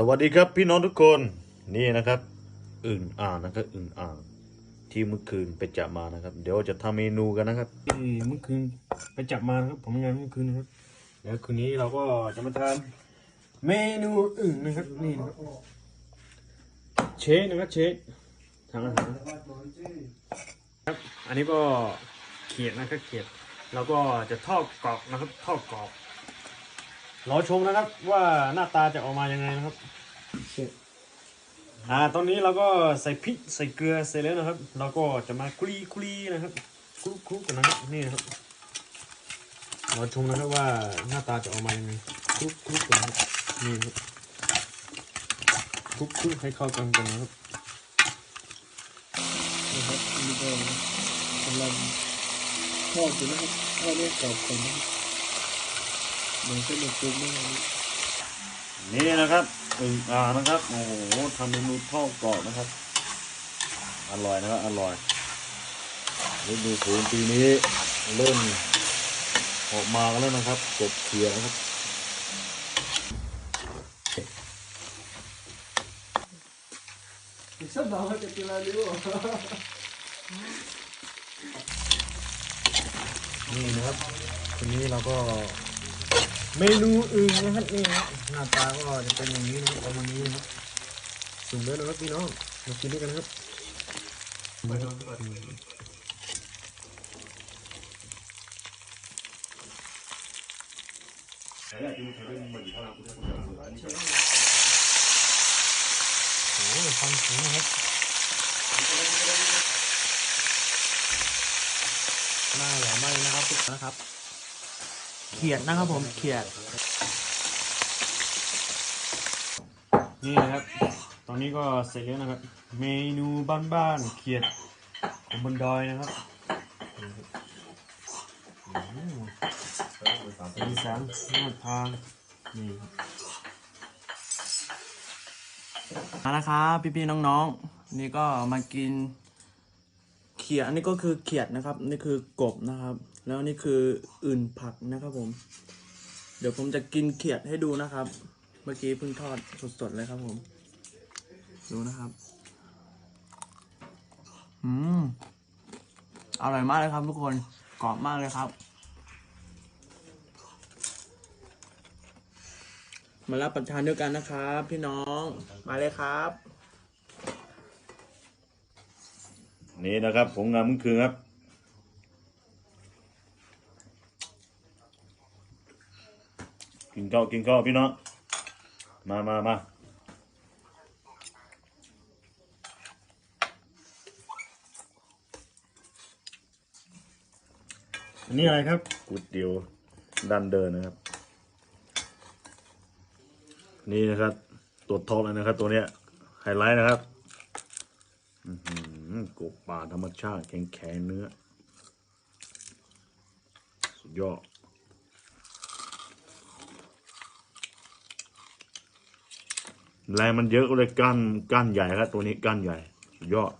สวัสดีครับพี่น้องทุกคนนี่นะครับอึ่งอ่างนะครับอึ่งอ่างที่เมื่อคืนไปจับมานะครับ เดี๋ยวจะทำเมนูกันนะครับที่เมื่อคืนไปจับมาครับผมงานเมื่อคืนนะครับแล้วคืนนี้เราก็จะมาทานเมนูอื่นนะครับนี่นะครับเชฟนะครับเชฟทำอาหารครับอันนี้ก็เขียดนะครับเขียดเราก็จะทอดกรอบนะครับทอดกรอบ รอชมนะครับ ว่าหน้าตาจะออกมายังไงนะครับอ่าตอนนี้เราก็ใส่พริกใส่เกลือเสร็จแล้วนะครับ เราก็จะมาคลีคลีนะครับคลุกคลุกกันนะครับนี่นะครับรอชมนะครับว่าหน้าตาจะออกมายังไงคลุกคลุกกันนะครับนี่ครับคลุกคลุกให้เข้ากันกันนะครับนะครับอันนี่ก็กำลังทอดอยู่นะครับทอดเรียกกรอบก่อนนะครับเห มือนเส้นหมูปรุงนะครับนี่นะครับอึ่งอ่างนะครับ โอ้โหทำเมนูทอดกรอบนะครับ อร่อยนะครับ อร่อยฤดูฝนปีนี้เริ่มออกมากันแล้วนะครับกบเขียดนะครับชอบน้องจะกินอะไรรู้นี่นะครับทีนี้เราก็ เมนูอื่นนะครับนี่ครับหน้าตาก็จะเป็นอย่างนี้นะครับประมาณนี้นะครับสุ่มเลยนะครับพี่น้องมากินด้วยกันนะครับโอ้ยฟังเสียงนะครับน่าอร่อยมากเลยนะครับทุกคนนะครับ ขียดนะครับผมเขียด นี่นะครับ ตอนนี้ก็เสร็จแล้วนะครับ เมนูบ้านๆเขียดของบนดอยนะครับอืมสีสันน่าทานนี่มาแล้วครับพี่ๆน้องๆ นี่ก็มากินเขียดอันนี้ก็คือเขียดนะครับ นี่คือกบนะครับ แล้วนี่คืออื่นผักนะครับผม เดี๋ยวผมจะกินเขียดให้ดูนะครับ เมื่อกี้เพิ่งทอดสดๆเลยครับผม ดูนะครับ อืม อร่อยมากเลยครับทุกคน กรอบมากเลยครับมารับประทานด้วยกันนะครับ พี่น้องมาเลยครับ นี่นะครับผมงานเมื่อคืนครับ กินข้าวกินข้าวพี่น้องมามามาอันนี้อะไรครับก๋วยเตี๋ยวดันเดินนะครับ นี่นะครับ ตัวท็อปเลยนะครับ ตัวเนี้ยไฮไลท์นะครับกบป่าธรรมชาติแข็งแข็งเนื้อ สุดยอด แรงมันเยอะก็เลยก้านก้านใหญ่ครับตัวนี้ก้านใหญ่ยอด